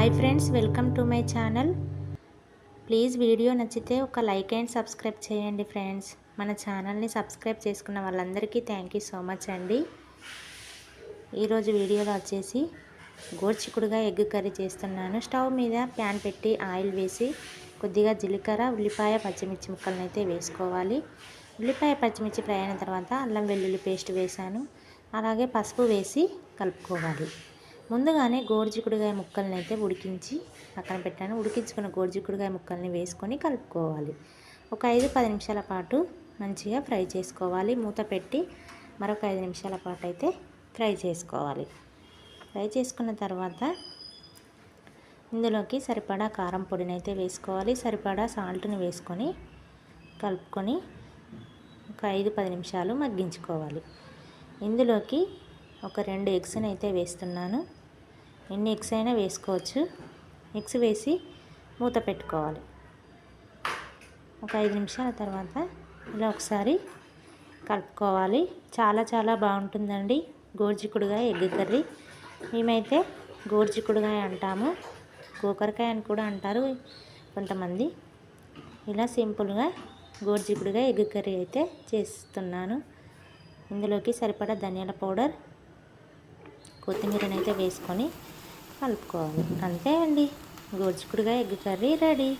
Hi friends welcome to my channel please video నచ్చితే ఒక like and subscribe చేయండి friends మన ఛానల్ని సబ్స్క్రైబ్ చేసుకున్న వాళ్ళందరికీ థ్యాంక్ యూ సో మచ్ అండి. ఈరోజు వీడియోలో వచ్చేసి గోర్చికుడుగా ఎగ్ కర్రీ చేస్తున్నాను. స్టవ్ మీద ప్యాన్ పెట్టి ఆయిల్ వేసి కొద్దిగా జీలకర్ర ఉల్లిపాయ పచ్చిమిర్చి ముక్కలను అయితే వేసుకోవాలి. ఉల్లిపాయ పచ్చిమిర్చి ఫ్రై అయిన తర్వాత అల్లం వెల్లుల్లి పేస్ట్ వేసాను అలాగే పసుపు వేసి కలుపుకోవాలి. ముందుగానే గోరుచిక్కుడుగాయ ముక్కల్ని అయితే ఉడికించి పక్కన పెట్టాను. ఉడికించుకున్న గోరుచిక్కుడుగాయ ముక్కల్ని వేసుకొని కలుపుకోవాలి. ఒక ఐదు పది నిమిషాల పాటు మంచిగా ఫ్రై చేసుకోవాలి. మూత పెట్టి మరొక ఐదు నిమిషాల పాటు అయితే ఫ్రై చేసుకోవాలి. ఫ్రై చేసుకున్న తర్వాత ఇందులోకి సరిపడా కారం పొడిని అయితే వేసుకోవాలి. సరిపడా సాల్ట్ని వేసుకొని కలుపుకొని ఒక ఐదు పది నిమిషాలు మగ్గించుకోవాలి. ఇందులోకి ఒక రెండు ఎగ్స్ని అయితే వేస్తున్నాను. ఎన్ని ఎగ్స్ అయినా వేసుకోవచ్చు. ఎగ్స్ వేసి మూత పెట్టుకోవాలి. ఒక ఐదు నిమిషాల తర్వాత ఇలా ఒకసారి కలుపుకోవాలి. చాలా చాలా బాగుంటుందండి. గోర్జికుడుగా ఎగ్ కర్రీ. మేమైతే గోర్జికుడుగా అంటాము. గోకరకాయ అని కూడా అంటారు కొంతమంది. ఇలా సింపుల్గా గోర్జికుడుగా ఎగ్ కర్రీ అయితే చేస్తున్నాను. ఇందులోకి సరిపడా ధనియాల పౌడర్ కొత్తిమీరనైతే వేసుకొని కలుపుకోవాలి. అంతే అండి. గోర్చికుడుగా ఎగ్ కర్రీ రెడీ.